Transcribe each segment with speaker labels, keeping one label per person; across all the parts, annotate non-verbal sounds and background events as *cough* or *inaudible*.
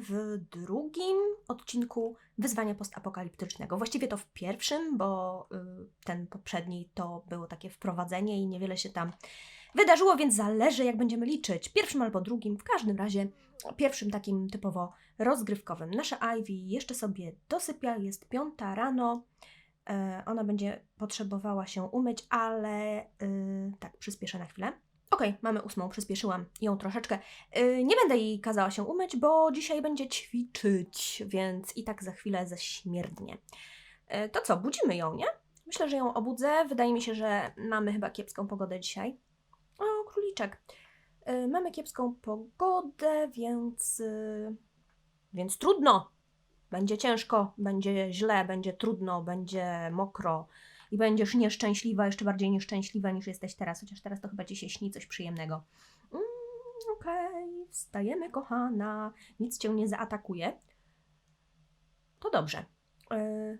Speaker 1: W drugim odcinku wyzwania postapokaliptycznego. Właściwie to w pierwszym, bo y, ten poprzedni to było takie wprowadzenie i niewiele się tam wydarzyło, więc zależy jak będziemy liczyć. Pierwszym albo drugim, w każdym razie pierwszym takim typowo rozgrywkowym. Nasza Ivy jeszcze sobie dosypia, jest piąta rano. E, Ona będzie potrzebowała się umyć, ale y, tak, przyspieszę na chwilę. Okej, mamy ósmą, przyspieszyłam ją troszeczkę. Y, Nie będę jej kazała się umyć, bo dzisiaj będzie ćwiczyć, więc i tak za chwilę ześmierdnie. Y, To co, budzimy ją, nie? Myślę, że ją obudzę. Wydaje mi się, że mamy chyba kiepską pogodę dzisiaj. O, króliczek. Y, Mamy kiepską pogodę, więc. y, Więc trudno. Będzie ciężko, będzie źle, będzie trudno, będzie mokro i będziesz nieszczęśliwa, jeszcze bardziej nieszczęśliwa niż jesteś teraz, chociaż teraz to chyba ci się śni coś przyjemnego. Mm, Okej, wstajemy, kochana, nic cię nie zaatakuje. To dobrze. Yy,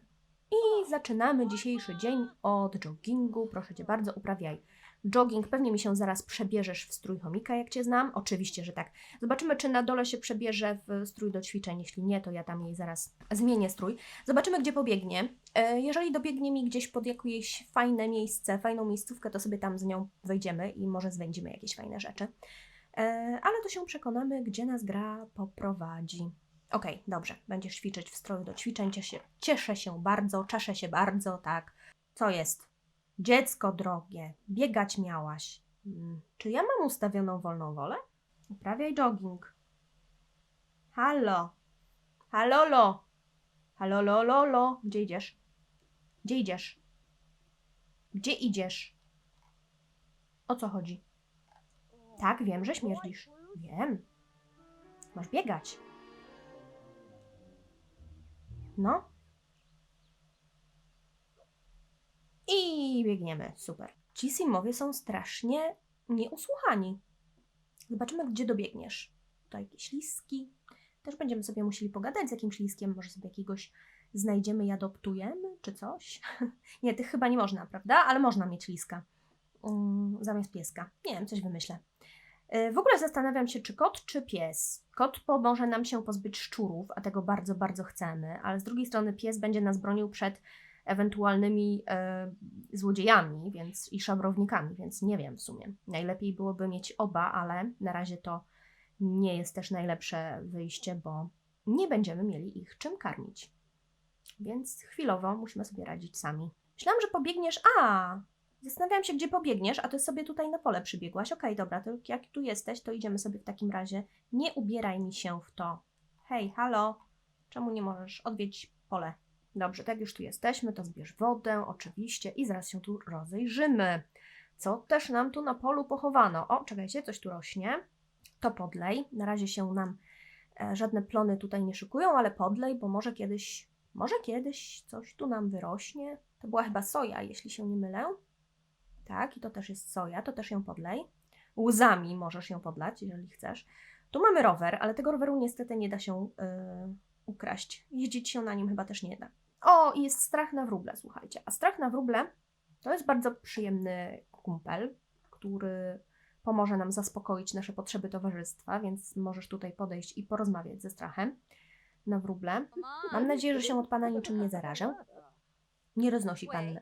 Speaker 1: I zaczynamy dzisiejszy dzień od joggingu. Proszę cię bardzo, uprawiaj jogging. Pewnie mi się zaraz przebierzesz w strój chomika, jak cię znam. Oczywiście, że tak. Zobaczymy, czy na dole się przebierze w strój do ćwiczeń. Jeśli nie, to ja tam jej zaraz zmienię strój. Zobaczymy, gdzie pobiegnie. E, Jeżeli dobiegnie mi gdzieś pod jakieś fajne miejsce, fajną miejscówkę, to sobie tam z nią wejdziemy i może zwędzimy jakieś fajne rzeczy. E, Ale to się przekonamy, gdzie nas gra poprowadzi. Okej, dobrze. Będziesz ćwiczyć w stroju do ćwiczeń. Cieszę, cieszę się bardzo, czeszę się bardzo, tak. Co jest? Dziecko drogie, biegać miałaś. Mm, Czy ja mam ustawioną wolną wolę? Uprawiaj jogging. Halo. Halolo. Halolololo. Gdzie idziesz? Gdzie idziesz? Gdzie idziesz? O co chodzi? Tak, wiem, że śmierdzisz. Wiem. Masz biegać. No. I biegniemy. Super. Ci simowie są strasznie nieusłuchani. Zobaczymy, gdzie dobiegniesz. Tutaj jakieś liski. Też będziemy sobie musieli pogadać z jakimś liskiem. Może sobie jakiegoś znajdziemy i adoptujemy, czy coś. *laughs* nie, tych chyba nie można, prawda? Ale można mieć liska. Mm, zamiast pieska. Nie wiem, coś wymyślę. E, W ogóle zastanawiam się, czy kot, czy pies. Kot pomoże nam się pozbyć szczurów, a tego bardzo, bardzo chcemy, ale z drugiej strony pies będzie nas bronił przed ewentualnymi e, złodziejami więc, i szabrownikami, więc nie wiem w sumie. Najlepiej byłoby mieć oba, ale na razie to nie jest też najlepsze wyjście, bo nie będziemy mieli ich czym karmić. Więc chwilowo musimy sobie radzić sami. Myślałam, że pobiegniesz. A! Zastanawiałam się, gdzie pobiegniesz, a ty sobie tutaj na pole przybiegłaś. Okej, dobra, to jak tu jesteś, to idziemy sobie w takim razie. Nie ubieraj mi się w to. Hej, halo, czemu nie możesz odwiedzić pole? Dobrze, tak już tu jesteśmy, to zbierz wodę, oczywiście, i zaraz się tu rozejrzymy. Co też nam tu na polu pochowano? O, czekajcie, coś tu rośnie. To podlej. Na razie się nam e, żadne plony tutaj nie szykują, ale podlej, bo może kiedyś, może kiedyś coś tu nam wyrośnie. To była chyba soja, jeśli się nie mylę. Tak, i to też jest soja, to też ją podlej. Łzami możesz ją podlać, jeżeli chcesz. Tu mamy rower, ale tego roweru niestety nie da się yy, ukraść. Jeździć się na nim chyba też nie da. O, i jest strach na wróble, słuchajcie. A strach na wróble to jest bardzo przyjemny kumpel, który pomoże nam zaspokoić nasze potrzeby towarzystwa, więc możesz tutaj podejść i porozmawiać ze strachem na wróble. Mam nadzieję, że się od Pana niczym nie zarażę. Nie roznosi Pan y,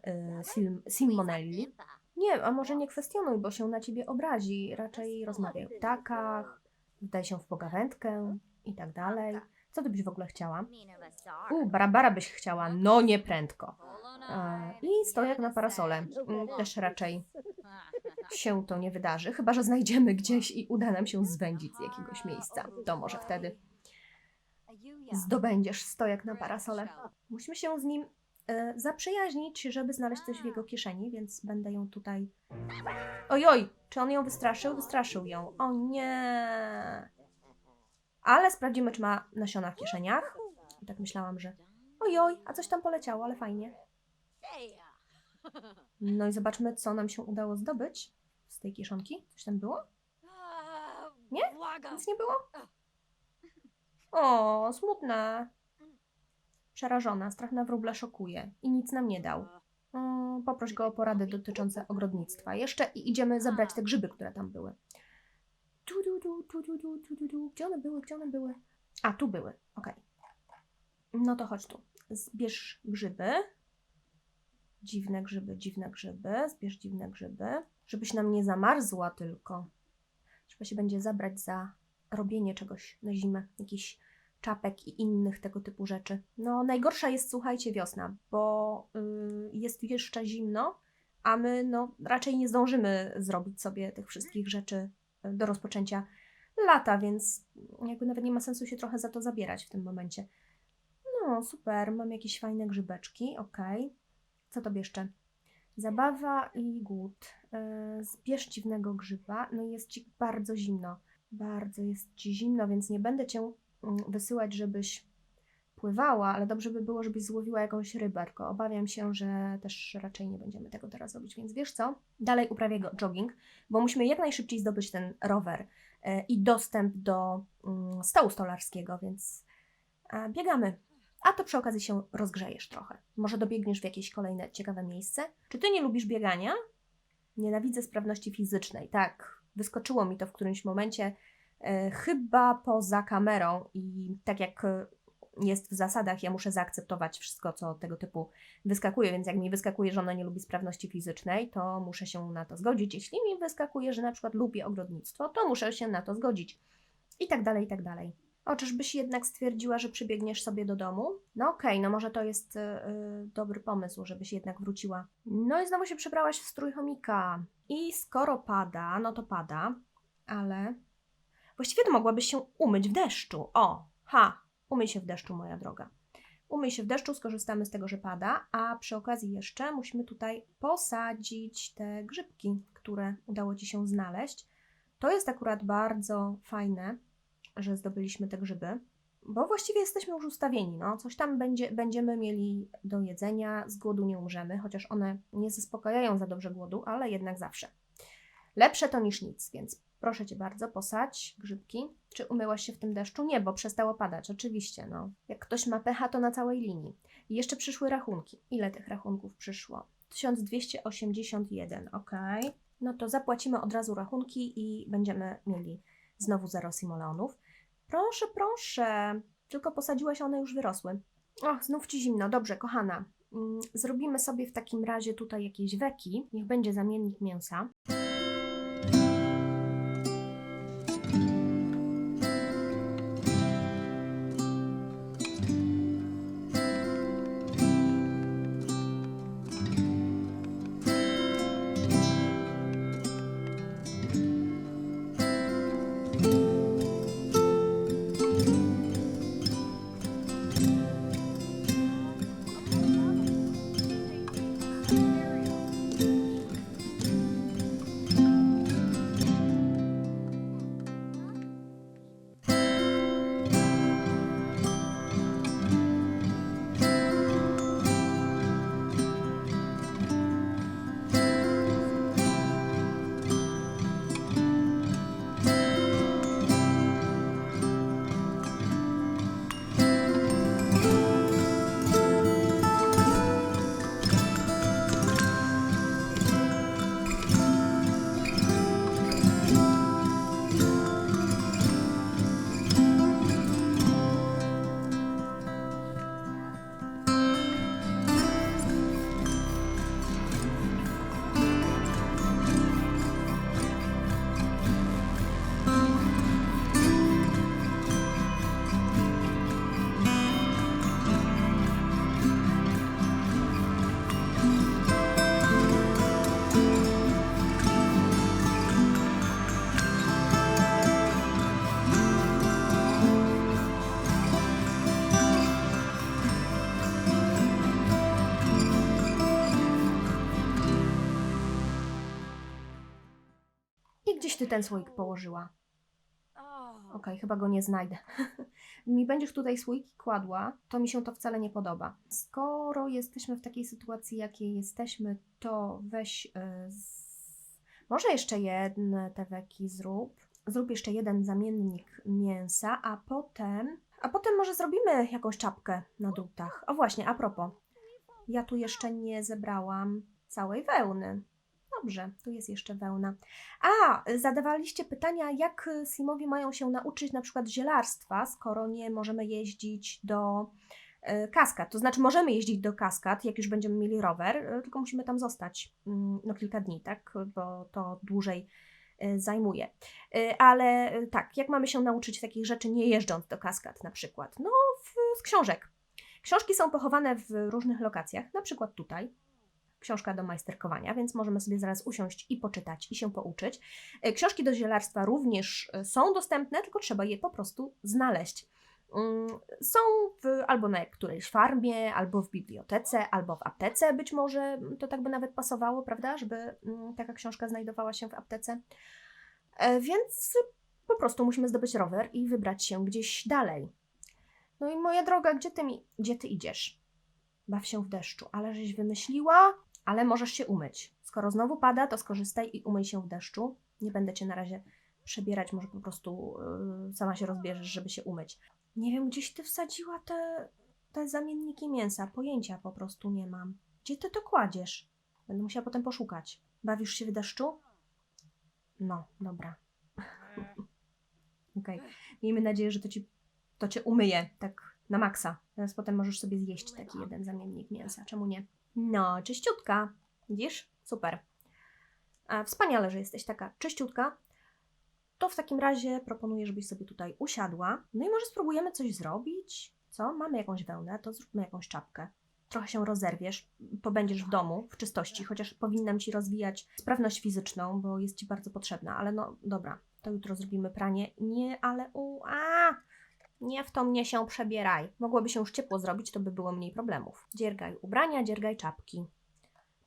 Speaker 1: sil, Simonelli. Nie, a może nie kwestionuj, bo się na Ciebie obrazi. Raczej rozmawiaj o ptakach, wdaj się w pogawędkę i tak dalej. Co Ty byś w ogóle chciała? U, barabara byś chciała, no nie prędko. I stojak na parasole. Mm, Też raczej się to nie wydarzy, chyba że znajdziemy gdzieś i uda nam się zwędzić z jakiegoś miejsca. To może wtedy zdobędziesz stojak na parasole. Musimy się z nim e, zaprzyjaźnić, żeby znaleźć coś w jego kieszeni, więc będę ją tutaj. Ojoj, czy on ją wystraszył? Wystraszył ją. O nie. Ale sprawdzimy, czy ma nasiona w kieszeniach. I tak myślałam, że. Ojoj, a coś tam poleciało, ale fajnie. No i zobaczmy, co nam się udało zdobyć z tej kieszonki. Coś tam było?
Speaker 2: Nie?
Speaker 1: Nic nie było? O, smutna. Przerażona, strach na wróble szokuje i nic nam nie dał. Mm, poproś go o porady dotyczące ogrodnictwa. Jeszcze i idziemy zabrać te grzyby, które tam były. Tu, tu, tu, tu, tu, tu, tu, tu, tu. Gdzie one były? Gdzie one były? A, tu były. Okej. No to chodź tu. Zbierz grzyby. Dziwne grzyby, dziwne grzyby. Zbierz dziwne grzyby. Żebyś nam nie zamarzła tylko. Trzeba się będzie zabrać za robienie czegoś na zimę. Jakichś czapek i innych tego typu rzeczy. No, najgorsza jest, słuchajcie, wiosna, bo y, jest jeszcze zimno, a my no, raczej nie zdążymy zrobić sobie tych wszystkich rzeczy do rozpoczęcia lata, więc jakby nawet nie ma sensu się trochę za to zabierać w tym momencie. No, super, mam jakieś fajne grzybeczki, okej. Co to jeszcze? Zabawa i głód. Yy, zbierz dziwnego grzyba. No jest ci bardzo zimno. Bardzo jest ci zimno, więc nie będę cię mm, wysyłać, żebyś pływała, ale dobrze by było, żebyś złowiła jakąś rybę, tylko obawiam się, że też raczej nie będziemy tego teraz robić, więc wiesz co? Dalej uprawię go jogging, bo musimy jak najszybciej zdobyć ten rower e, i dostęp do mm, stołu stolarskiego, więc e, biegamy. A to przy okazji się rozgrzejesz trochę. Może dobiegniesz w jakieś kolejne ciekawe miejsce. Czy ty nie lubisz biegania? Nienawidzę sprawności fizycznej. Tak, wyskoczyło mi to w którymś momencie, e, chyba poza kamerą i tak jak jest w zasadach, ja muszę zaakceptować wszystko, co tego typu wyskakuje, więc jak mi wyskakuje, że ona nie lubi sprawności fizycznej, to muszę się na to zgodzić. Jeśli mi wyskakuje, że na przykład lubi ogrodnictwo, to muszę się na to zgodzić. I tak dalej, i tak dalej. O, czyżbyś jednak stwierdziła, że przybiegniesz sobie do domu? No okej, no może to jest y, y, dobry pomysł, żebyś jednak wróciła. No i znowu się przebrałaś w strój chomika. I skoro pada, no to pada, ale właściwie to mogłabyś się umyć w deszczu. O, ha, umyj się w deszczu, moja droga. Umyj się w deszczu, skorzystamy z tego, że pada, a przy okazji jeszcze musimy tutaj posadzić te grzybki, które udało Ci się znaleźć. To jest akurat bardzo fajne, że zdobyliśmy te grzyby, bo właściwie jesteśmy już ustawieni. No. Coś tam będzie, będziemy mieli do jedzenia, z głodu nie umrzemy, chociaż one nie zaspokajają za dobrze głodu, ale jednak zawsze. Lepsze to niż nic, więc proszę Cię bardzo, posadź grzybki. Czy umyłaś się w tym deszczu? Nie, bo przestało padać, oczywiście. No. Jak ktoś ma pecha, to na całej linii. I jeszcze przyszły rachunki. Ile tych rachunków przyszło? 1281, ok. No to zapłacimy od razu rachunki i będziemy mieli znowu zero simoleonów. Proszę, proszę. Tylko posadziłaś, one już wyrosły. Och, znów ci zimno. Dobrze, kochana. Mm, Zrobimy sobie w takim razie tutaj jakieś weki. Niech będzie zamiennik mięsa. Ten słoik położyła? Okej, chyba go nie znajdę. *laughs* mi będziesz tutaj słoiki kładła, to mi się to wcale nie podoba. Skoro jesteśmy w takiej sytuacji, jakiej jesteśmy, to weź. y, z... Może jeszcze jedne te weki zrób. Zrób jeszcze jeden zamiennik mięsa, a potem. A potem może zrobimy jakąś czapkę na drutach. O właśnie, a propos. Ja tu jeszcze nie zebrałam całej wełny. Dobrze, tu jest jeszcze wełna. A, zadawaliście pytania, jak y, Simowie mają się nauczyć na przykład zielarstwa, skoro nie możemy jeździć do y, kaskad. To znaczy możemy jeździć do kaskad, jak już będziemy mieli rower, y, tylko musimy tam zostać mm, no, kilka dni, tak? Bo to dłużej zajmuje. Ale tak, jak mamy się nauczyć takich rzeczy, nie jeżdżąc do kaskad na przykład? No, w, z książek. Książki są pochowane w różnych lokacjach, na przykład tutaj. Książka do majsterkowania, więc możemy sobie zaraz usiąść i poczytać i się pouczyć. E, Książki do zielarstwa również e, są dostępne, tylko trzeba je po prostu znaleźć. Mm, Są w, albo na którejś farmie, albo w bibliotece, albo w aptece być może. To tak by nawet pasowało, prawda, żeby mm, taka książka znajdowała się w aptece. E, Więc po prostu musimy zdobyć rower i wybrać się gdzieś dalej. No i moja droga, gdzie ty, mi, gdzie ty idziesz? Baw się w deszczu, ale żeś wymyśliła, ale możesz się umyć. Skoro znowu pada, to skorzystaj i umyj się w deszczu. Nie będę cię na razie przebierać, może po prostu yy, sama się rozbierzesz, żeby się umyć. Nie wiem, gdzieś ty wsadziła te, te zamienniki mięsa. Pojęcia po prostu nie mam. Gdzie ty to kładziesz? Będę musiała potem poszukać. Bawisz się w deszczu? No, dobra. *laughs* Okej. Miejmy nadzieję, że to, ci, to cię umyje, tak na maksa. Teraz potem możesz sobie zjeść taki jeden zamiennik mięsa. Czemu nie? No, czyściutka. Widzisz? Super. A, wspaniale, że jesteś taka czyściutka. To w takim razie proponuję, żebyś sobie tutaj usiadła. No i może spróbujemy coś zrobić. Co? Mamy jakąś wełnę, to zróbmy jakąś czapkę. Trochę się rozerwiesz, pobędziesz w domu, w czystości, chociaż powinnam ci rozwijać sprawność fizyczną, bo jest ci bardzo potrzebna, ale no dobra, to jutro zrobimy pranie. Nie, ale u, a, nie w to mnie się przebieraj. Mogłoby się już ciepło zrobić, to by było mniej problemów. Dziergaj ubrania, dziergaj czapki.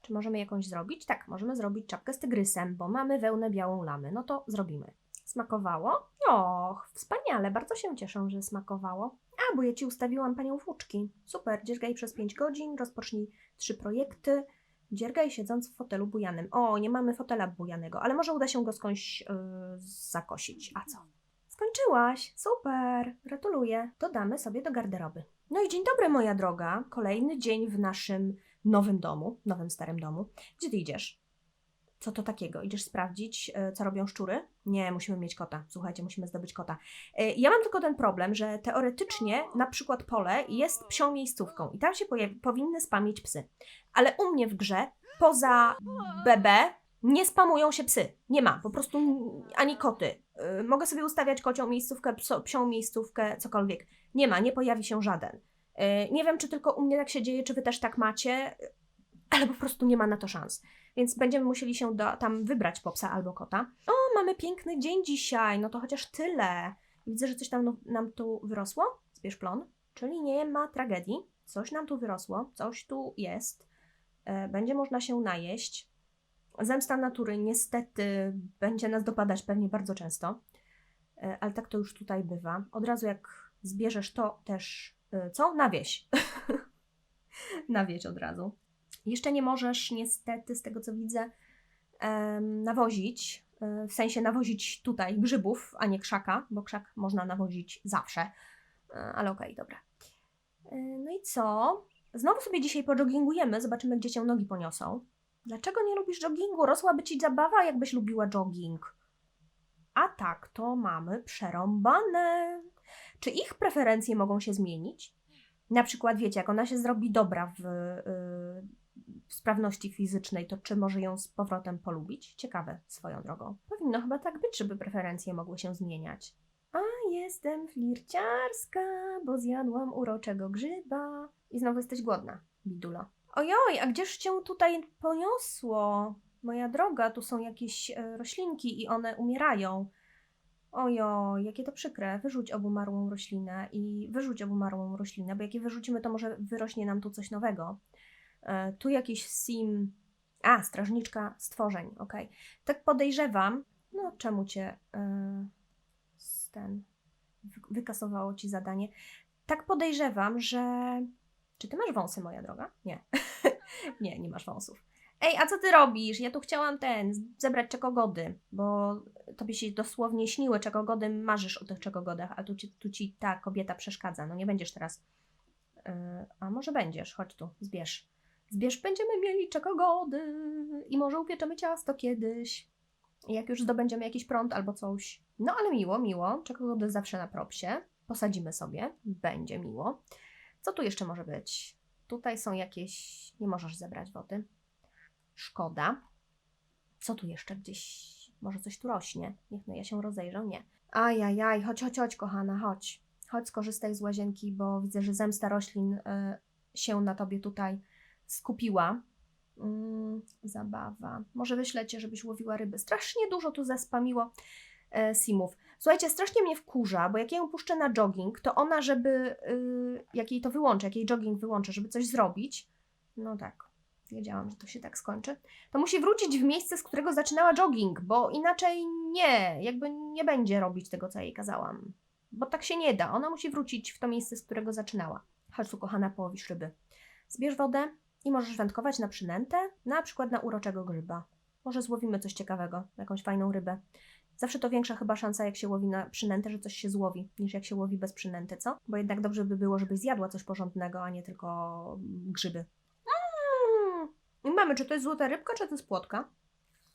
Speaker 1: Czy możemy jakąś zrobić? Tak, możemy zrobić czapkę z tygrysem, bo mamy wełnę białą lamy. No to zrobimy. Smakowało? Och, wspaniale, bardzo się cieszę, że smakowało. A, bo ja Ci ustawiłam Panią włóczki. Super, dziergaj przez 5 godzin, rozpocznij trzy projekty. Dziergaj siedząc w fotelu bujanym. O, nie mamy fotela bujanego, ale może uda się go skądś yy, zakosić. A co? Skończyłaś, super, gratuluję. Dodamy sobie do garderoby. No i dzień dobry, moja droga. Kolejny dzień w naszym nowym domu, nowym starym domu. Gdzie ty idziesz? Co to takiego? Idziesz sprawdzić, e, co robią szczury? Nie, musimy mieć kota. Słuchajcie, musimy zdobyć kota. E, Ja mam tylko ten problem, że teoretycznie na przykład pole jest psią miejscówką i tam się powinny spamić psy. Ale u mnie w grze, poza BB, nie spamują się psy. Nie ma, po prostu ani koty. Y, Mogę sobie ustawiać kocią miejscówkę, pso, psią miejscówkę, cokolwiek. Nie ma, nie pojawi się żaden. Y, Nie wiem, czy tylko u mnie tak się dzieje, czy wy też tak macie, y, ale po prostu nie ma na to szans. Więc będziemy musieli się do, tam wybrać po psa albo kota. O, mamy piękny dzień dzisiaj, no to chociaż tyle. Widzę, że coś tam no- nam tu wyrosło. Zbierz plon. Czyli nie ma tragedii. Coś nam tu wyrosło, coś tu jest. E, Będzie można się najeść. Zemsta natury niestety będzie nas dopadać pewnie bardzo często, E, ale tak to już tutaj bywa. Od razu jak zbierzesz to też, e, co? Na wieś. *laughs* Na wieś od razu. Jeszcze nie możesz niestety, z tego co widzę, nawozić, e, w sensie nawozić tutaj grzybów, a nie krzaka, bo krzak można nawozić zawsze. Ale okej, dobra. E, No i co? Znowu sobie dzisiaj pojoggingujemy, zobaczymy, gdzie cię nogi poniosą. Dlaczego nie lubisz joggingu? Rosłaby ci zabawa, jakbyś lubiła jogging. A tak, to mamy przerąbane. Czy ich preferencje mogą się zmienić? Na przykład, wiecie, jak ona się zrobi dobra w, yy, w sprawności fizycznej, to czy może ją z powrotem polubić? Ciekawe, swoją drogą. Powinno chyba tak być, żeby preferencje mogły się zmieniać. A jestem flirciarska, bo zjadłam uroczego grzyba. I znowu jesteś głodna, bidulo. Ojoj, a gdzież cię tutaj poniosło? Moja droga, tu są jakieś e, roślinki i one umierają. Ojoj, jakie to przykre. Wyrzuć obumarłą roślinę i wyrzuć obumarłą roślinę, bo jak je wyrzucimy, to może wyrośnie nam tu coś nowego. E, tu jakiś sim. A, strażniczka stworzeń, okej. Tak podejrzewam. No, czemu cię e, ten wy- wykasowało ci zadanie? Tak podejrzewam, że. Czy ty masz wąsy, moja droga? Nie. *laughs* nie, nie masz wąsów. Ej, a co ty robisz? Ja tu chciałam ten, zebrać czekogody, bo tobie się dosłownie śniły czekogody, marzysz o tych czekogodach, a tu ci, tu ci ta kobieta przeszkadza. No nie będziesz teraz. Yy, a może będziesz, chodź tu, zbierz. Zbierz, będziemy mieli czekogody i może upieczemy ciasto kiedyś. Jak już zdobędziemy jakiś prąd albo coś. No ale miło, miło. Czekogody zawsze na propsie. Posadzimy sobie. Będzie miło. Co tu jeszcze może być? Tutaj są jakieś... Nie możesz zebrać wody. Szkoda. Co tu jeszcze gdzieś? Może coś tu rośnie? Niech no ja się rozejrzę. Nie. Ajajaj, chodź, chodź, chodź, kochana, chodź. Chodź, skorzystaj z łazienki, bo widzę, że zemsta roślin y, się na tobie tutaj skupiła. Mm, zabawa. Może wyślę cię, żebyś łowiła ryby. Strasznie dużo tu zespamiło e, simów. Słuchajcie, strasznie mnie wkurza, bo jak ja ją puszczę na jogging, to ona, żeby. Y, jak jej to wyłączę, jak jej jogging wyłączę, żeby coś zrobić. No tak, wiedziałam, że to się tak skończy. To musi wrócić w miejsce, z którego zaczynała jogging, bo inaczej nie, jakby nie będzie robić tego, co jej kazałam. Bo tak się nie da. Ona musi wrócić w to miejsce, z którego zaczynała. Chodź kochana, połowisz ryby. Zbierz wodę i możesz wędkować na przynętę, na przykład na uroczego grzyba. Może złowimy coś ciekawego, jakąś fajną rybę. Zawsze to większa chyba szansa, jak się łowi na przynętę, że coś się złowi, niż jak się łowi bez przynęty, co? Bo jednak dobrze by było, żebyś zjadła coś porządnego, a nie tylko grzyby. Mm. I mamy, czy to jest złota rybka, czy to jest płotka?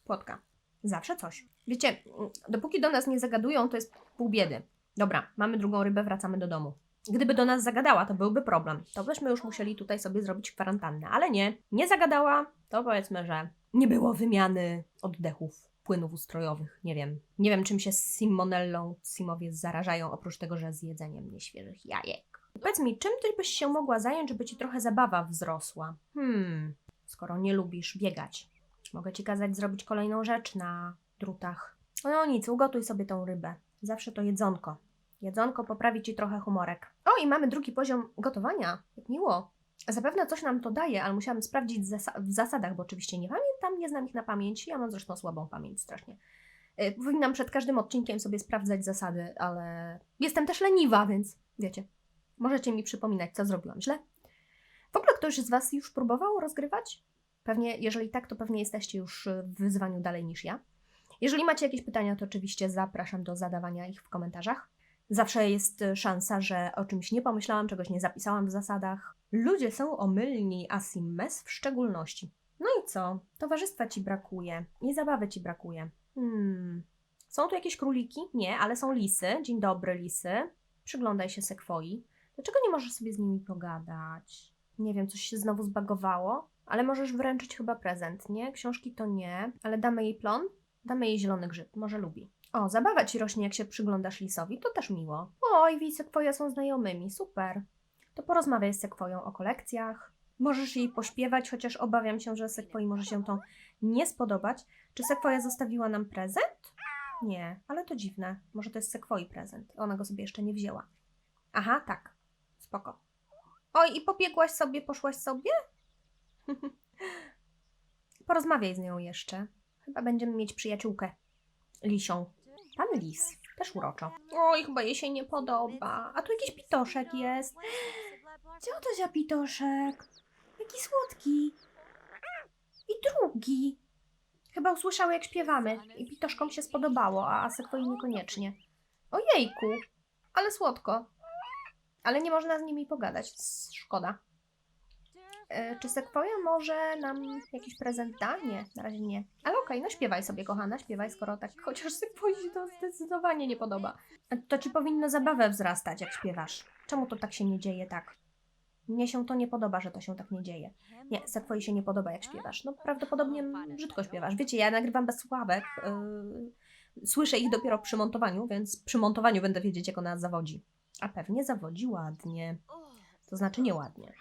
Speaker 1: Płotka. Zawsze coś. Wiecie, mm, dopóki do nas nie zagadują, to jest pół biedy. Dobra, mamy drugą rybę, wracamy do domu. Gdyby do nas zagadała, to byłby problem. To byśmy już musieli tutaj sobie zrobić kwarantannę, ale nie, nie zagadała, to powiedzmy, że nie było wymiany oddechów, płynów ustrojowych, nie wiem. Nie wiem, czym się z Simonellą Simowie zarażają, oprócz tego, że z jedzeniem nieświeżych jajek. Powiedz mi, czym ty byś się mogła zająć, żeby ci trochę zabawa wzrosła? Hmm, skoro nie lubisz biegać, mogę ci kazać zrobić kolejną rzecz na drutach. No nic, ugotuj sobie tą rybę. Zawsze to jedzonko. Jedzonko poprawi ci trochę humorek. O, i mamy drugi poziom gotowania. Jak miło. Zapewne coś nam to daje, ale musiałam sprawdzić w zasadach, bo oczywiście nie pamiętam, nie znam ich na pamięć. Ja mam zresztą słabą pamięć strasznie. Yy, Powinnam przed każdym odcinkiem sobie sprawdzać zasady, ale jestem też leniwa, więc wiecie. Możecie mi przypominać, co zrobiłam źle. W ogóle ktoś z Was już próbował rozgrywać? Pewnie, jeżeli tak, to pewnie jesteście już w wyzwaniu dalej niż ja. Jeżeli macie jakieś pytania, to oczywiście zapraszam do zadawania ich w komentarzach. Zawsze jest e, szansa, że o czymś nie pomyślałam, czegoś nie zapisałam w zasadach. Ludzie są omylni, a Simmes w szczególności. No i co? Towarzystwa ci brakuje i zabawy ci brakuje. Hmm. Są tu jakieś króliki? Nie, ale są lisy. Dzień dobry, lisy. Przyglądaj się sekwoi. Dlaczego nie możesz sobie z nimi pogadać? Nie wiem, coś się znowu zbagowało, ale możesz wręczyć chyba prezent, nie? Książki to nie, ale damy jej plon? Damy jej zielony grzyb, może lubi. O, zabawa ci rośnie, jak się przyglądasz lisowi, to też miło. Oj, wi sekwoja są znajomymi, super. To porozmawiaj z sekwoją o kolekcjach. Możesz jej pośpiewać, chociaż obawiam się, że sekwoi może się to nie spodobać. Czy sekwoja zostawiła nam prezent? Nie, ale to dziwne. Może to jest sekwoi prezent. Ona go sobie jeszcze nie wzięła. Aha, tak. Spoko. Oj, i pobiegłaś sobie, poszłaś sobie? *laughs* Porozmawiaj z nią jeszcze. Chyba będziemy mieć przyjaciółkę. Lisią. Pan lis. Też uroczo. Oj, chyba jej się nie podoba. A tu jakiś pitoszek jest. Co to za pitoszek? Jaki słodki. I drugi. Chyba usłyszały, jak śpiewamy. I pitoszkom się spodobało, a Asekwoi niekoniecznie. Ojejku, ale słodko. Ale nie można z nimi pogadać. Szkoda. E, czy Sekwoja może nam jakiś prezent da? Nie, na razie nie. Ale okej, no śpiewaj sobie, kochana, śpiewaj, skoro tak *laughs* chociaż Sekwoi się to zdecydowanie nie podoba. To ci powinno zabawę wzrastać, jak śpiewasz. Czemu to tak się nie dzieje tak? Mnie się to nie podoba, że to się tak nie dzieje. Nie, Sekwoi się nie podoba, jak śpiewasz. No prawdopodobnie brzydko śpiewasz. Wiecie, ja nagrywam bez sławek. Yy, słyszę ich dopiero przy montowaniu, więc przy montowaniu będę wiedzieć, jak ona zawodzi. A pewnie zawodzi ładnie. To znaczy nieładnie.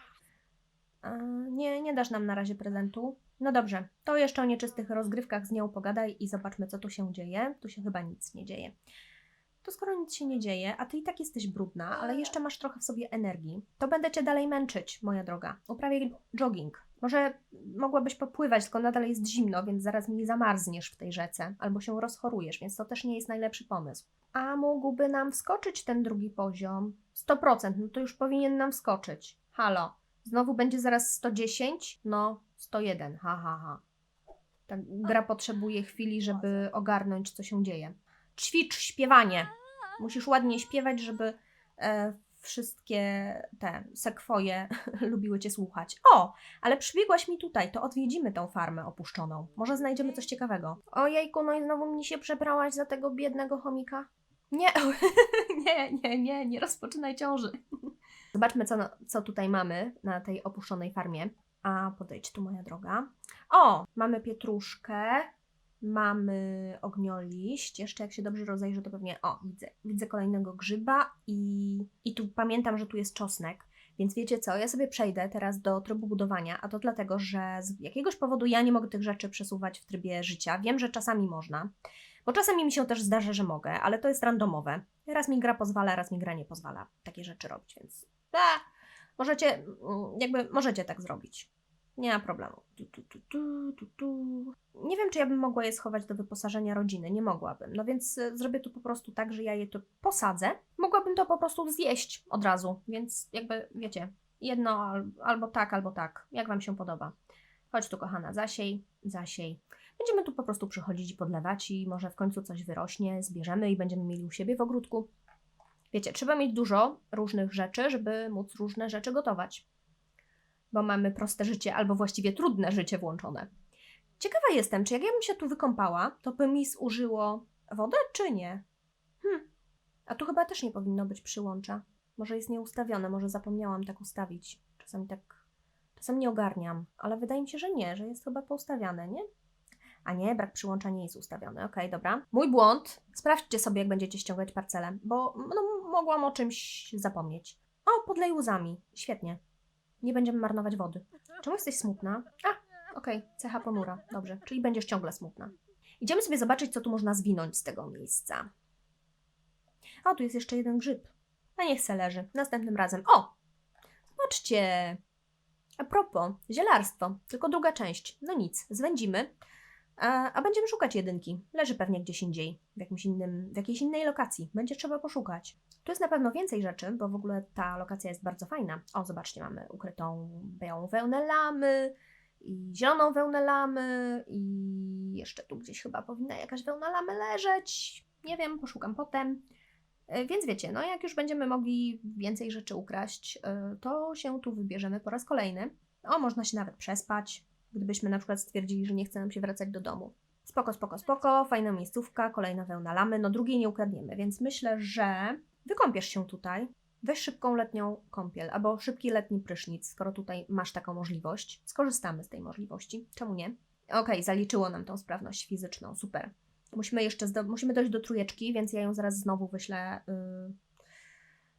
Speaker 1: Nie, nie dasz nam na razie prezentu. No dobrze, to jeszcze o nieczystych rozgrywkach z nią pogadaj i zobaczmy, co tu się dzieje. Tu się chyba nic nie dzieje. To skoro nic się nie dzieje, a ty i tak jesteś brudna, ale jeszcze masz trochę w sobie energii, to będę cię dalej męczyć, moja droga. Uprawiaj jogging. Może mogłabyś popływać, tylko nadal jest zimno, więc zaraz mi zamarzniesz w tej rzece, albo się rozchorujesz, więc to też nie jest najlepszy pomysł. A mógłby nam wskoczyć ten drugi poziom? 100%, no to już powinien nam wskoczyć. Halo, znowu będzie zaraz 110? No, 101, ha, ha, ha. Ta gra potrzebuje chwili, żeby ogarnąć, co się dzieje. Ćwicz śpiewanie. Musisz ładnie śpiewać, żeby e, wszystkie te sekwoje *laughs* lubiły Cię słuchać. O, ale przybiegłaś mi tutaj, to odwiedzimy tą farmę opuszczoną. Może znajdziemy coś ciekawego. Ojejku, no i znowu mi się przebrałaś za tego biednego chomika? Nie, *laughs* nie, nie, nie, nie rozpoczynaj ciąży. *laughs* Zobaczmy, co, co tutaj mamy na tej opuszczonej farmie. A, podejdź tu, moja droga. O, mamy pietruszkę, mamy ognioliść. Jeszcze jak się dobrze rozejrzę, to pewnie. O, widzę, widzę kolejnego grzyba i, i tu pamiętam, że tu jest czosnek. Więc wiecie co, ja sobie przejdę teraz do trybu budowania, a to dlatego, że z jakiegoś powodu ja nie mogę tych rzeczy przesuwać w trybie życia. Wiem, że czasami można, bo czasami mi się też zdarza, że mogę, ale to jest randomowe. Raz mi gra pozwala, raz mi gra nie pozwala takie rzeczy robić, więc a, możecie, mm, jakby możecie tak zrobić. Nie ma problemu. Tu, tu, tu, tu, tu. Nie wiem, czy ja bym mogła je schować do wyposażenia rodziny. Nie mogłabym. No więc y, zrobię tu po prostu tak, że ja je tu posadzę. Mogłabym to po prostu zjeść od razu. Więc jakby, wiecie, jedno al- albo tak, albo tak. Jak Wam się podoba. Chodź tu, kochana, zasiej, zasiej. Będziemy tu po prostu przychodzić i podlewać i może w końcu coś wyrośnie, zbierzemy i będziemy mieli u siebie w ogródku. Wiecie, trzeba mieć dużo różnych rzeczy, żeby móc różne rzeczy gotować bo mamy proste życie, albo właściwie trudne życie włączone. Ciekawa jestem, czy jak ja bym się tu wykąpała, to by mi zużyło wodę, czy nie? Hm. A tu chyba też nie powinno być przyłącza. Może jest nieustawione, może zapomniałam tak ustawić. Czasami tak, czasem nie ogarniam, ale wydaje mi się, że nie, że jest chyba poustawiane, nie? A nie, brak przyłącza nie jest ustawiony. Okej, dobra. Mój błąd. Sprawdźcie sobie, jak będziecie ściągać parcelę, bo no, mogłam o czymś zapomnieć. O, podlej łzami. Świetnie. Nie będziemy marnować wody. Czemu jesteś smutna? A, okej, cecha ponura. Dobrze, czyli będziesz ciągle smutna. Idziemy sobie zobaczyć, co tu można zwinąć z tego miejsca. O, tu jest jeszcze jeden grzyb. A niech se leży. Następnym razem. O! Zobaczcie! A propos, zielarstwo. Tylko druga część. No nic, zwędzimy. A, a będziemy szukać jedynki. Leży pewnie gdzieś indziej, w, jakimś innym, w jakiejś innej lokacji. Będzie trzeba poszukać. Tu jest na pewno więcej rzeczy, bo w ogóle ta lokacja jest bardzo fajna. O, zobaczcie, mamy ukrytą białą wełnę lamy i zieloną wełnę lamy i jeszcze tu gdzieś chyba powinna jakaś wełna lamy leżeć. Nie wiem, poszukam potem. E, Więc wiecie, no jak już będziemy mogli więcej rzeczy ukraść, e, to się tu wybierzemy po raz kolejny. O, można się nawet przespać, gdybyśmy na przykład stwierdzili, że nie chce nam się wracać do domu. Spoko, spoko, spoko, fajna miejscówka, kolejna wełna lamy, no drugiej nie ukradniemy, więc myślę, że wykąpiesz się tutaj, weź szybką letnią kąpiel albo szybki letni prysznic, skoro tutaj masz taką możliwość. Skorzystamy z tej możliwości, czemu nie? Okej, zaliczyło nam tą sprawność fizyczną, super. Musimy jeszcze zdo- musimy dojść do trójeczki, więc ja ją zaraz znowu wyślę yy,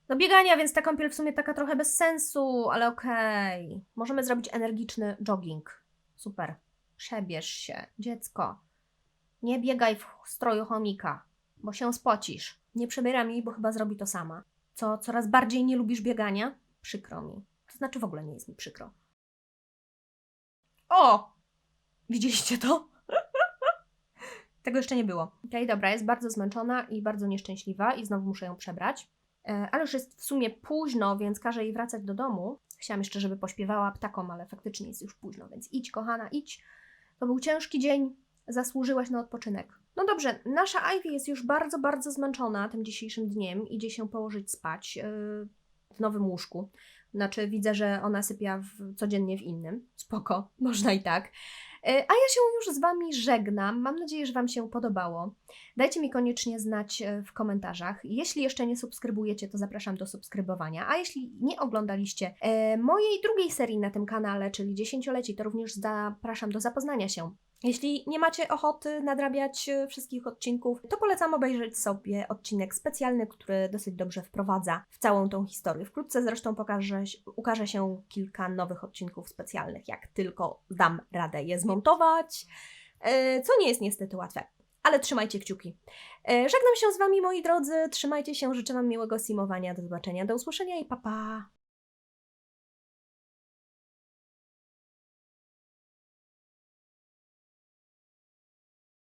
Speaker 1: do biegania, więc ta kąpiel w sumie taka trochę bez sensu, ale okej. Możemy zrobić energiczny jogging. Super. Przebierz się, dziecko. Nie biegaj w stroju chomika, bo się spocisz. Nie przebieram jej, bo chyba zrobi to sama. Co, coraz bardziej nie lubisz biegania? Przykro mi. To znaczy w ogóle nie jest mi przykro. O! Widzieliście to? *laughs* Tego jeszcze nie było. Okej, dobra, jest bardzo zmęczona i bardzo nieszczęśliwa i znowu muszę ją przebrać. E, ale już jest w sumie późno, więc każę jej wracać do domu. Chciałam jeszcze, żeby pośpiewała ptakom, ale faktycznie jest już późno, więc idź, kochana, idź. To był ciężki dzień, zasłużyłaś na odpoczynek. No dobrze, nasza Ivy jest już bardzo, bardzo zmęczona tym dzisiejszym dniem. Idzie się położyć spać yy, w nowym łóżku. Znaczy, widzę, że ona sypia w, codziennie w innym. Spoko, *laughs* można i tak. Yy, A ja się już z Wami żegnam. Mam nadzieję, że Wam się podobało. Dajcie mi koniecznie znać e, w komentarzach. Jeśli jeszcze nie subskrybujecie, to zapraszam do subskrybowania. A jeśli nie oglądaliście e, mojej drugiej serii na tym kanale, czyli dziesięcioleci, to również zapraszam do zapoznania się. Jeśli nie macie ochoty nadrabiać e, wszystkich odcinków, to polecam obejrzeć sobie odcinek specjalny, który dosyć dobrze wprowadza w całą tą historię. Wkrótce zresztą pokaże, ukaże się kilka nowych odcinków specjalnych, jak tylko dam radę je zmontować, e, co nie jest niestety łatwe ale trzymajcie kciuki. E, Żegnam się z Wami, moi drodzy. Trzymajcie się, życzę Wam miłego simowania. Do zobaczenia, do usłyszenia i pa pa!